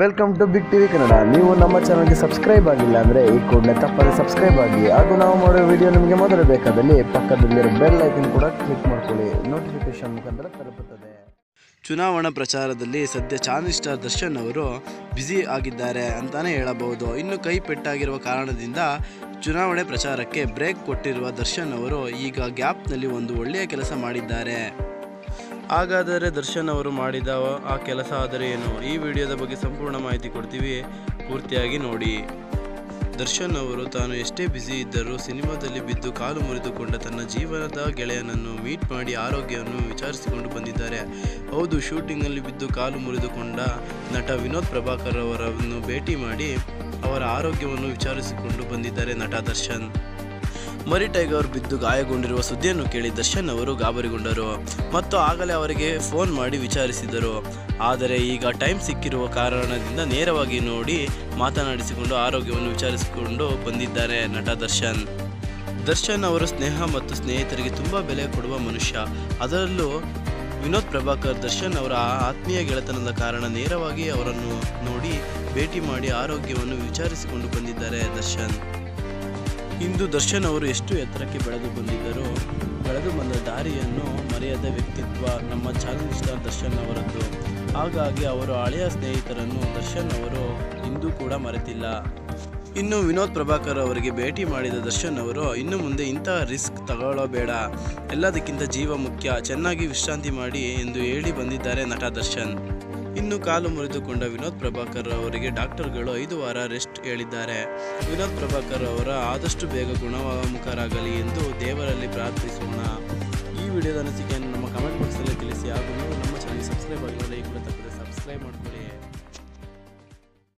Welcome to big TV Kannada ನೀವು ನಮ್ಮ ಚಾನಲ್ಗೆ ಸಬ್ಸ್ಕ್ರೈಬ್ ಆಗಿಲ್ಲ ಅಂದರೆ ಈ ಕೂಡಲೇ ತಪ್ಪದೆ ಸಬ್ಸ್ಕ್ರೈಬ್ ಆಗಿ. ಹಾಗೂ ನಾವು ಮಾಡೋ ವಿಡಿಯೋ ನಿಮಗೆ ಮೊದಲು ಬೇಕಾದಲ್ಲಿ ಪಕ್ಕದಲ್ಲಿರೋ ಬೆಲ್ ಐಕನ್ ಕೂಡ ಕ್ಲಿಕ್ ಮಾಡ್ಕೊಳ್ಳಿ. ನೋಟಿಫಿಕೇಶನ್ ಮುಖಾಂತರ ತಲುಪುತ್ತದೆ. ಚುನಾವಣಾ ಪ್ರಚಾರದಲ್ಲಿ ಸದ್ಯ ಚಾಂದಿ ಸ್ಟಾರ್ ದರ್ಶನ್ ಅವರು ಬ್ಯುಸಿ ಆಗಿದ್ದಾರೆ ಅಂತಾನೆ ಹೇಳಬಹುದು. ಇನ್ನು ಕೈ ಪೆಟ್ಟಾಗಿರುವ ಕಾರಣದಿಂದ ಚುನಾವಣೆ ಪ್ರಚಾರಕ್ಕೆ ಬ್ರೇಕ್ ಕೊಟ್ಟಿರುವ ದರ್ಶನ್ ಅವರು ಈಗ ಗ್ಯಾಪ್ನಲ್ಲಿ ಒಂದು ಒಳ್ಳೆಯ ಕೆಲಸ ಮಾಡಿದ್ದಾರೆ. ಹಾಗಾದರೆ ದರ್ಶನ್ ಅವರು ಮಾಡಿದ ಆ ಕೆಲಸ ಆದರೆ ಏನು? ಈ ವಿಡಿಯೋದ ಬಗ್ಗೆ ಸಂಪೂರ್ಣ ಮಾಹಿತಿ ಕೊಡ್ತೀವಿ. ಪೂರ್ತಿಯಾಗಿ ನೋಡಿ. ದರ್ಶನ್ ಅವರು ತಾನು ಎಷ್ಟೇ ಬ್ಯುಸಿ ಇದ್ದರೂ ಸಿನಿಮಾದಲ್ಲಿ ಬಿದ್ದು ಕಾಲು ಮುರಿದುಕೊಂಡ ತನ್ನ ಜೀವನದ ಗೆಳೆಯನನ್ನು ಮೀಟ್ ಮಾಡಿ ಆರೋಗ್ಯವನ್ನು ವಿಚಾರಿಸಿಕೊಂಡು ಬಂದಿದ್ದಾರೆ. ಹೌದು ಶೂಟಿಂಗ್ನಲ್ಲಿ ಬಿದ್ದು ಕಾಲು ಮುರಿದುಕೊಂಡ ನಟ ವಿನೋದ್ ಪ್ರಭಾಕರ್ ಅವರನ್ನು ಭೇಟಿ ಮಾಡಿ ಅವರ ಆರೋಗ್ಯವನ್ನು ವಿಚಾರಿಸಿಕೊಂಡು ಬಂದಿದ್ದಾರೆ ನಟ ದರ್ಶನ್. ಮರಿ ಟೈಗರ್ ಬಿದ್ದು ಗಾಯಗೊಂಡಿರುವ ಸುದ್ದಿಯನ್ನು ಕೇಳಿ ದರ್ಶನ್ ಅವರು ಗಾಬರಿಗೊಂಡರು ಮತ್ತು ಆಗಲೇ ಅವರಿಗೆ ಫೋನ್ ಮಾಡಿ ವಿಚಾರಿಸಿದರು. ಆದರೆ ಈಗ ಟೈಮ್ ಸಿಕ್ಕಿರುವ ಕಾರಣದಿಂದ ನೇರವಾಗಿ ನೋಡಿ ಮಾತನಾಡಿಸಿಕೊಂಡು ಆರೋಗ್ಯವನ್ನು ವಿಚಾರಿಸಿಕೊಂಡು ಬಂದಿದ್ದಾರೆ ನಟ ದರ್ಶನ್. ದರ್ಶನ್ ಅವರು ಸ್ನೇಹ ಮತ್ತು ಸ್ನೇಹಿತರಿಗೆ ತುಂಬ ಬೆಲೆ ಕೊಡುವ ಮನುಷ್ಯ. ಅದರಲ್ಲೂ ವಿನೋದ್ ಪ್ರಭಾಕರ್ ದರ್ಶನ್ ಅವರ ಆತ್ಮೀಯ ಗೆಳೆತನದ ಕಾರಣ ನೇರವಾಗಿ ಅವರನ್ನು ನೋಡಿ ಭೇಟಿ ಮಾಡಿ ಆರೋಗ್ಯವನ್ನು ವಿಚಾರಿಸಿಕೊಂಡು ಬಂದಿದ್ದಾರೆ ದರ್ಶನ್. ಇಂದು ದರ್ಶನ್ ಅವರು ಎಷ್ಟು ಎತ್ತರಕ್ಕೆ ಬೆಳೆದು ಬಂದಿದ್ದರೂ, ಬೆಳೆದು ಬಂದ ದಾರಿಯನ್ನು ಮರೆಯದ ವ್ಯಕ್ತಿತ್ವ ನಮ್ಮ ಚಾಲೆಂಜ್ ಸ್ಟಾರ್ ದರ್ಶನ್ ಅವರದ್ದು. ಹಾಗಾಗಿ ಅವರು ಹಳೆಯ ಸ್ನೇಹಿತರನ್ನು ದರ್ಶನ್ ಅವರು ಇಂದು ಕೂಡ ಮರೆತಿಲ್ಲ. ಇನ್ನು ವಿನೋದ್ ಪ್ರಭಾಕರ್ ಅವರಿಗೆ ಭೇಟಿ ಮಾಡಿದ ದರ್ಶನ್ ಅವರು, ಇನ್ನು ಮುಂದೆ ಇಂತಹ ರಿಸ್ಕ್ ತಗೊಳ್ಳಬೇಡ. ಎಲ್ಲದಕ್ಕಿಂತ ಜೀವ ಮುಖ್ಯ. ಚೆನ್ನಾಗಿ ವಿಶ್ರಾಂತಿ ಮಾಡಿ ಎಂದು ಹೇಳಿ ಬಂದಿದ್ದಾರೆ ನಟ ದರ್ಶನ್. ಇನ್ನು ಕಾಲು ಮುರಿದುಕೊಂಡ ವಿನೋದ್ ಪ್ರಭಾಕರ್ ಅವರಿಗೆ ಡಾಕ್ಟರ್ಗಳು ಐದು ವಾರ ರೆಸ್ಟ್ ಹೇಳಿದ್ದಾರೆ. ವಿನೋದ್ ಪ್ರಭಾಕರ್ ಅವರ ಆದಷ್ಟು ಬೇಗ ಗುಣಮುಖರಾಗಲಿ ಎಂದು ದೇವರಲ್ಲಿ ಪ್ರಾರ್ಥಿಸೋಣ. ಈ ವಿಡಿಯೋದ ಅನಿಸಿಕೆಯನ್ನು ನಮ್ಮ ಕಮೆಂಟ್ ಬಾಕ್ಸಲ್ಲಿ ತಿಳಿಸಿ ಹಾಗೂ ನೀವು ನಮ್ಮ ಚಾನಲ್ ಸಬ್ಸ್ಕ್ರೈಬ್ ಆಗಿಲ್ಲ ಈ ಕೂಡ ಸಬ್ಸ್ಕ್ರೈಬ್ ಮಾಡ್ಕೊಳ್ಳಿ.